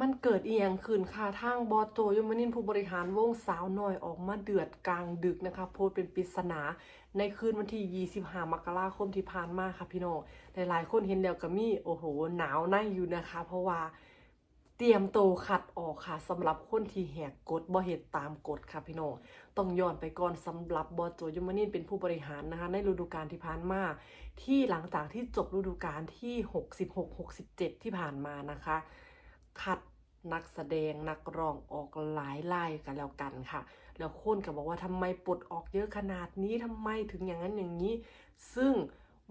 มันเกิดเอียงขึ้นค่ะทางบอโจยมนินผู้บริหารวงสาวน้อยออกมาเดือดกลางดึกนะคะ โพสเป็นปริศนา ในคืนวันที่ 25 มกราคมที่ผ่านมาค่ะพี่น้องหลายๆคนเห็นแล้วก็มีโอ้โห หนาวในอยู่นะคะ เพราะว่าเตรียมโตขัดออกค่ะสำหรับคนที่แหกกฎบ่เฮ็ดตามกฎค่ะพี่น้องต้องย้อนไปก่อนสำหรับบอโจยมนินเป็นผู้บริหารนะคะ ในฤดูกาลที่ผ่านมาที่หลังจากที่จบฤดูกาลที่ 66-67 ที่ผ่านมานะคะ คัดนักแสดงนักร้องออกหลายไล่กันแล้วกันค่ะ แล้วคนก็บอกว่าทำไมปลดออกเยอะขนาดนี้ทำไมถึงอย่างนั้นอย่างนี้ ซึ่ง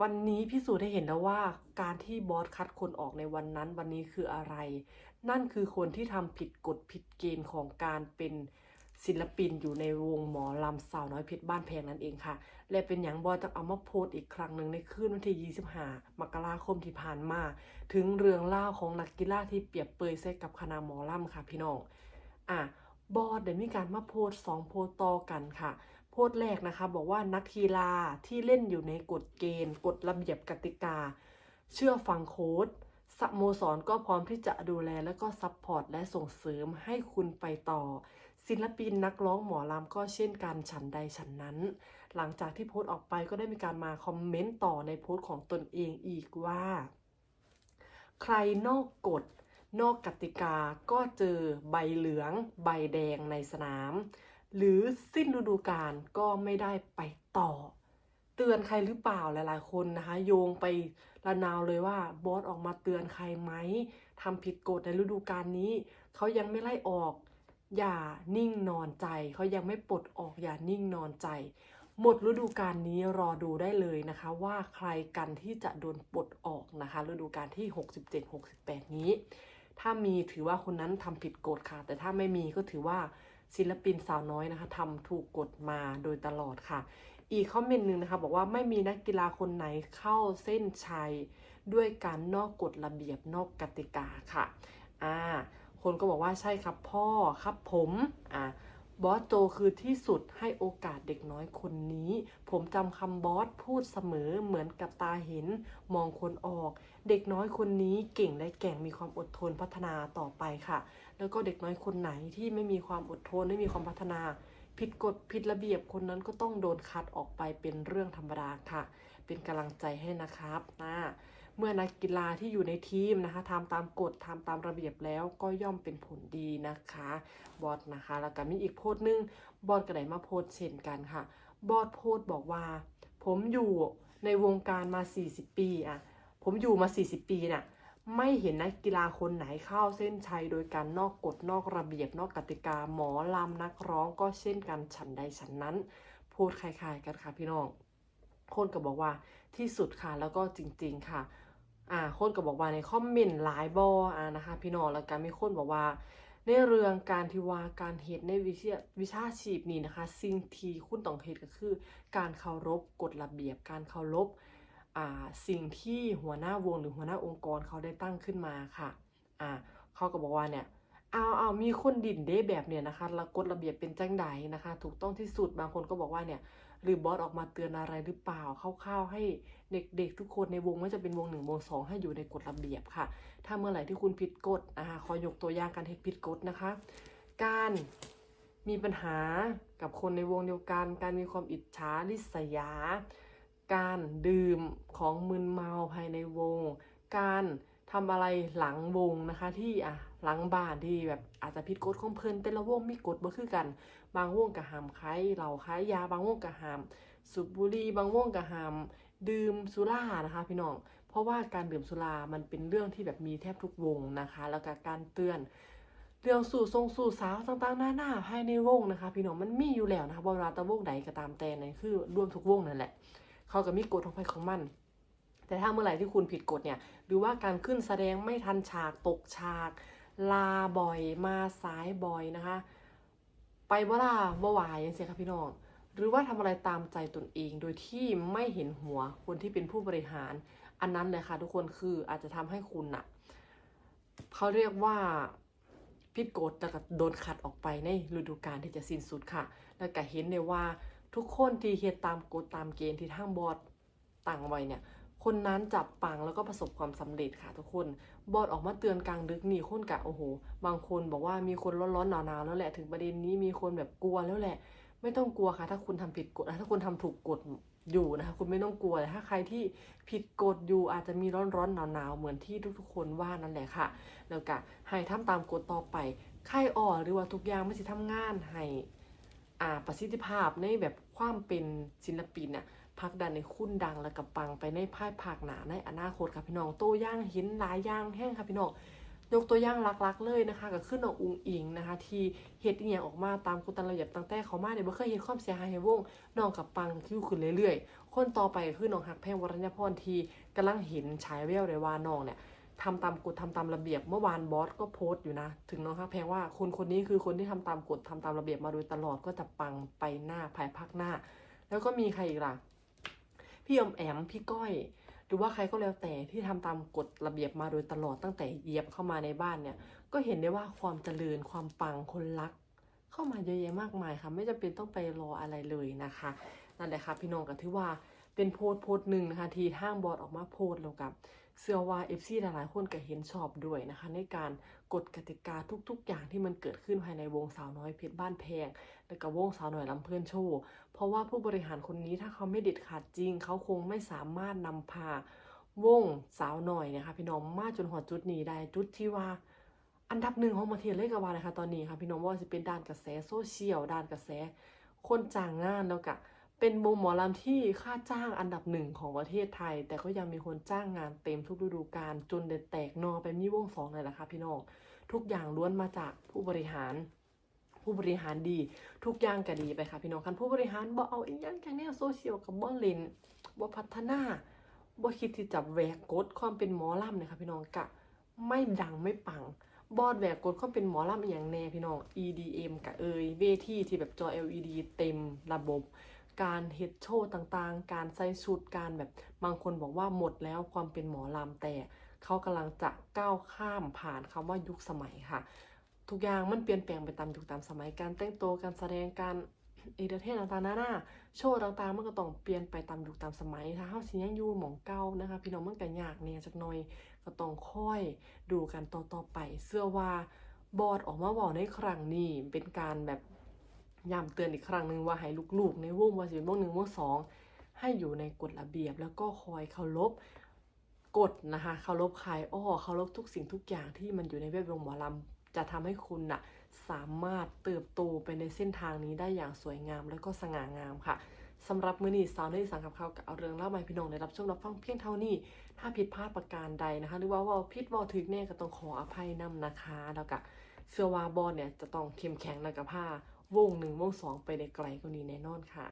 วันนี้พิสูจน์ได้เห็นแล้วว่าการที่บอสคัดคนออกในวันนั้นวันนี้คืออะไร นั่นคือคนที่ทำผิดกฎผิดเกณฑ์ของการเป็น ศิลปินอยู่ในวงหมอลำสาวน้อยเพชรบ้านแพงนั่นเองค่ะ และเป็นอย่างบอยจะเอามาโพสต์อีกครั้งหนึ่งในคืนวันที่25มกราคมที่ผ่านมา ถึงเรื่องเล่าของนักกีฬาที่เปรียบเปยใส่กับคณะหมอลำค่ะพี่น้องอะบอสได้มีการมาโพสต์สองโพสต์ต่อกันค่ะ โพสต์แรกนะคะ บอกว่านักกีฬาที่เล่นอยู่ในกฎเกณฑ์ กฎระเบียบกติกา เชื่อฟังโค้ด สโมสรก็พร้อมที่จะดูแลและก็ซัพพอร์ตและส่งเสริมให้คุณไปต่อ ศิลปินนักร้องหมอลำก็เช่นกันฉันใดฉันนั้น หลังจากที่โพสต์ออกไปก็ได้มีการมาคอมเมนต์ต่อในโพสต์ของตนเองอีกว่า ใครนอกกฎ นอกกติกาก็เจอใบเหลือง ใบแดงในสนาม หรือสิ้นฤดูกาลก็ไม่ได้ไปต่อ เตือนใครหรือเปล่าหลาย ๆ คนนะคะ โยงไประนาวเลยว่าบอสออกมาเตือนใครไหมทำผิดกฎในฤดูกาลนี้ เขายังไม่ไล่ออก อย่านิ่งนอนใจ เขายังไม่ปลดออกอย่านิ่งนอนใจ หมดฤดูกาลนี้รอดูได้เลยนะคะ ว่าใครกันที่จะโดนปลดออกนะคะฤดูกาลที่ 67-68 นี้ ถ้ามีถือว่าคนนั้นทำผิดกฎค่ะ แต่ถ้าไม่มีก็ถือว่าศิลปินสาวน้อยนะคะทำถูกกฎมาโดยตลอดค่ะ อีกคอมเมนต์หนึ่งนะคะ บอกว่าไม่มีนักกีฬาคนไหนเข้าเส้นชัย ด้วยการนอกกฎระเบียบนอกกติกาค่ะอ่าคนก็บอกว่าใช่ครับพ่อครับผมอ่าบอสโจคือที่สุดให้โอกาสเด็กน้อยคนนี้ ผมจำคำบอสพูดเสมอเหมือนกับตาเห็น มองคนออก เด็กน้อยคนนี้เก่งและแก่งมีความอดทนพัฒนาต่อไปค่ะ แล้วก็เด็กน้อยคนไหนที่ไม่มีความอดทนไม่มีความพัฒนา ผิดกฎผิดระเบียบคนนั้นก็ต้องโดนคัดออกไปเป็นเรื่องธรรมดาค่ะ เป็นกำลังใจให้นะครับนะเมื่อนักกีฬาที่อยู่ในทีมนะคะทำตามกฎทำตามระเบียบแล้วก็ย่อมเป็นผลดีนะคะ บอสนะคะ แล้วก็มีอีกโพสต์หนึงบอสก็ได้มาโพสเช่นกันค่ะ บอสโพสบอกว่า ผมอยู่ในวงการมา 40 ปีอะผมอยู่มา 40 ปีน่ะ ไม่เห็นนักกีฬาคนไหนเข้าเส้นชัยโดยการนอกกฎนอกระเบียบนอกกติกาหมอลำนักร้องก็เช่นกันฉันใดฉันนั้น พูดคล้ายๆกันค่ะพี่น้องคนก็บอกว่าที่สุดค่ะแล้วก็จริง ๆค่ะอ่าคนก็บอกว่าในคอมเมนต์หลายบออ่านะคะ พี่น้องแล้วก็มีคนบอกว่า ในเรื่องการที่ว่าการเหตุในวิชาวิชาชีพนี้นะคะ สิ่งที่คุณต้องเหตุก็คือ การเคารพกฎระเบียบการเคารพ สิ่งที่หัวหน้าวงหรือหัวหน้าองค์กรเขาได้ตั้งขึ้นมาค่ะอ่าเขาก็บอกว่าเนี่ยเอาเอามีคนดินเด้แบบเนี่ยนะคะแล้วกฎระเบียบเป็นจังใดนะคะ ถูกต้องที่สุดบางคนก็บอกว่าเนี่ยหรือบอสออกมาเตือนอะไรหรือเปล่าคร่าวๆให้เด็กๆ ทุกคนในวงไม่จะเป็นวงหนึ่งวงสองให้อยู่ในกฎระเบียบค่ะ ถ้าเมื่อไหร่ที่คุณผิดกฎอ่าขอยกตัวอย่างการเฮ็ดผิดกฎนะคะ การมีปัญหากับคนในวงเดียวกัน การมีความอิจฉาริษยา การดื่มของมึนเมาภายในวง การทำอะไรหลังวงนะคะที่อะหลังบ้านที่แบบอาจจะผิดกฎของเพิ่นแต่ละวงมีกฎบ่คือกัน บางวงก็ห้ามขายเหล้าขายยาบางวงก็ห้ามสูบบุหรี่บางวงก็ห้ามดื่มสุรานะคะ พี่น้อง เพราะว่าการดื่มสุรามันเป็นเรื่องที่แบบมีแทบทุกวงนะคะ แล้วก็การเตือนเรื่องสู่ทรงสู่สาวต่างๆหน้าหน้าภายในวงนะคะ พี่น้องมันมีอยู่แล้วนะคะบริวาตะวงใดก็ตามแต่นั่นคือรวมทุกวงนั่นแหละ เขาก็มีกฎของใครของมัน แต่ถ้าเมื่อไหร่ที่คุณผิดกฎเนี่ยหรือว่าการขึ้นแสดงไม่ทันฉากตกฉาก ลาบ่อยมาสายบ่อยนะคะ ไปบ่ลาบ่วายอย่างเสียค่ะพี่น้องหรือว่าทำอะไรตามใจตนเองโดยที่ไม่เห็นหัวคนที่เป็นผู้บริหาร อันนั้นเลยค่ะ ทุกคนคืออาจจะทำให้คุณน่ะเขาเรียกว่าผิดกฎแล้วก็โดนขัดออกไปในฤดูกาลที่จะสิ้นสุดค่ะ แล้วก็เห็นเลยว่า ทุกคนที่เฮ็ดตามกฎตามเกณฑ์ที่ทางบอร์ดตั้งไว้เนี่ย คนนั้นจับปังแล้วก็ประสบความสำเร็จค่ะทุกคนบอดออกมาเตือนกลางดึกนี่คนกะโอ้โห บางคนบอกว่ามีคนร้อนๆหนาวๆแล้วแหละถึงประเด็นนี้มีคนแบบกลัวแล้วแหละ ไม่ต้องกลัวค่ะ ถ้าคุณทำผิดกฎถ้าคุณทำถูกกฎอยู่นะคะคุณไม่ต้องกลัวแต่ถ้าใครที่ผิดกฎอยู่อาจจะมีร้อนๆหนาวๆเหมือนที่ทุกๆ คนว่านั่นแหละค่ะ แล้วก็ให้ทำตามกฎต่อไปไข้อ่อหรือว่าทุกอย่างไม่สิทำงานให้ ประสิทธิภาพในแบบความเป็นศิลปินน่ะพักดันในคุณดังและกับปังไปในภายภาคหนาในอนาคตค่ะพี่น้องโตย่างห็นหลายย่างแห้งค่ะพี่น้องยกตัวอย่างหลักๆเลยนะคะก็คือน้องอุงอิงนะคะ ที่เฮ็ดอีหยังออกมาตามกฎตามระเบียบตั้งแต่เขามาเนี่ยบ่เคยเห็นความเสียหายให้วงน้องกับปังคิ้วขึ้นเรื่อยๆ คนต่อไปก็คือน้องฮักแพงวรัญญพรที่กำลังเห็นฉายแววเลยว่าน้องเนี่ย ทำตามกฎทำตามระเบียบ เมื่อวานบอสก็โพสต์อยู่นะ ถึงน้องฮักแพงว่าคนคนนี้คือคนที่ทำตามกฎทำตามระเบียบมาโดยตลอดก็จะปังไปหน้าภายภาคหน้า แล้วก็มีใครอีกล่ะ พี่อมแอมพี่ก้อย หรือว่าใครก็แล้วแต่ที่ทำตามกฎระเบียบมาโดยตลอดตั้งแต่เหยียบเข้ามาในบ้านเนี่ย ก็เห็นได้ว่าความเจริญความปังคนรัก เข้ามาเยอะแยะมากมายค่ะ ไม่จำเป็นต้องไปรออะไรเลยนะคะนั่นแหละค่ะพี่น้องก็ถือว่าเป็นโพสต์โพสต์หนึ่งนะคะ ที่ทางบอร์ดออกมาโพสต์แล้วกับ เสื้อว่าเอฟซีหลายๆคนก็เห็นชอบด้วยนะคะ ในการกฎกติกาทุก ๆ อย่างที่มันเกิดขึ้นภายในวงสาวน้อยเพชรบ้านแพง และกับวงสาวน้อยลำเพื่อนโชว์เพราะว่าผู้บริหารคนนี้ถ้าเขาไม่เด็ดขาดจริง เขาคงไม่สามารถนำพาวงสาวหน่อยนะคะพี่น้องมาจนหอดจุดนี้ได้จุดที่ว่าอันดับหนึ่งของประเทศเลยก็ว่าเลยค่ะตอนนี้ค่ะพี่น้องว่าจะเป็นด้านกระแสโซเชียลด้านกระแสคนจ้างงานแล้วก็ เป็นวงหมอลำที่ค่าจ้างอันดับหนึ่งของประเทศไทย แต่ก็ยังมีคนจ้างงานเต็มทุกฤดูกาลจนเด็ดแตกนอไปมีวงสองเลยล่ะค่ะพี่น้องทุกอย่างล้วนมาจากผู้บริหาร ผู้บริหารดีทุกอย่างก็ดีไปค่ะพี่น้องคันผู้บริหารบ่เอาอีกอย่างจากแนวโซเชียลกับบ่เล่นบ่พัฒนาบ่คิดที่จะแหวกกฎความเป็นหมอลำเนี่ยค่ะพี่น้องกะไม่ดังไม่ปังบอดแหวกกฎความเป็นหมอลำอย่างแน่พี่น้อง EDM กะเอยเวทีที่แบบจอ LED เต็มระบบ การเฮ็ดโชว์ต่างๆ การใส่ชุดการแบบบางคนบอกว่าหมดแล้วความเป็นหมอลำแต่เขากำลังจะก้าวข้ามผ่านคำว่ายุคสมัยค่ะ ทุกอย่างมันเปลี่ยนแปลงไปตามยุคตามสมัยการแต่งตัวการแสดงการเอเดเทนต่างๆนานาโชว์ต่างๆมันก็ต้องเปลี่ยนไปตามยุคตามสมัยถ้าเฮาสิยังอยู่หม่องเก่านะคะ พี่น้องมันก็ยากแหน่ยจักหน่อยก็ต้องค่อยดูกันต่อๆไป เสื้อว่าบอร์ดออกมาบอกในครั้งนี้เป็นการแบบ ย้ำเตือนอีกครั้งหนึ่งว่าให้ลูกๆ ในวงว่าสิเป็นวงหนึ่งวงสองให้อยู่ในกฎระเบียบแล้วก็คอยเคารพกฎนะคะเคารพใครอ้อเคารพทุกสิ่งทุกอย่างที่มันอยู่ในเว็บวงหมอลำจะทำให้คุณน่ะสามารถเติบโตไปในเส้นทางนี้ได้อย่างสวยงาม และก็สง่างามค่ะสำหรับมือนีสาวในสังกับเขากับเอาเรื่องเล่ามาให้พี่น้องได้รับชมรับฟังเพียงเท่านี้ ถ้าผิดพลาดประการใดนะคะ หรือว่าว่าผิดว่าถึกแน่ก็ต้องขออภัยนำนะคะ แล้วก็เสื้อวาบอลเนี่ยจะต้องเข้มแข็งแล้วก็ผ้า วงหนึ่งวงสองไปได้ไกลกว่านี้แน่นอนค่ะ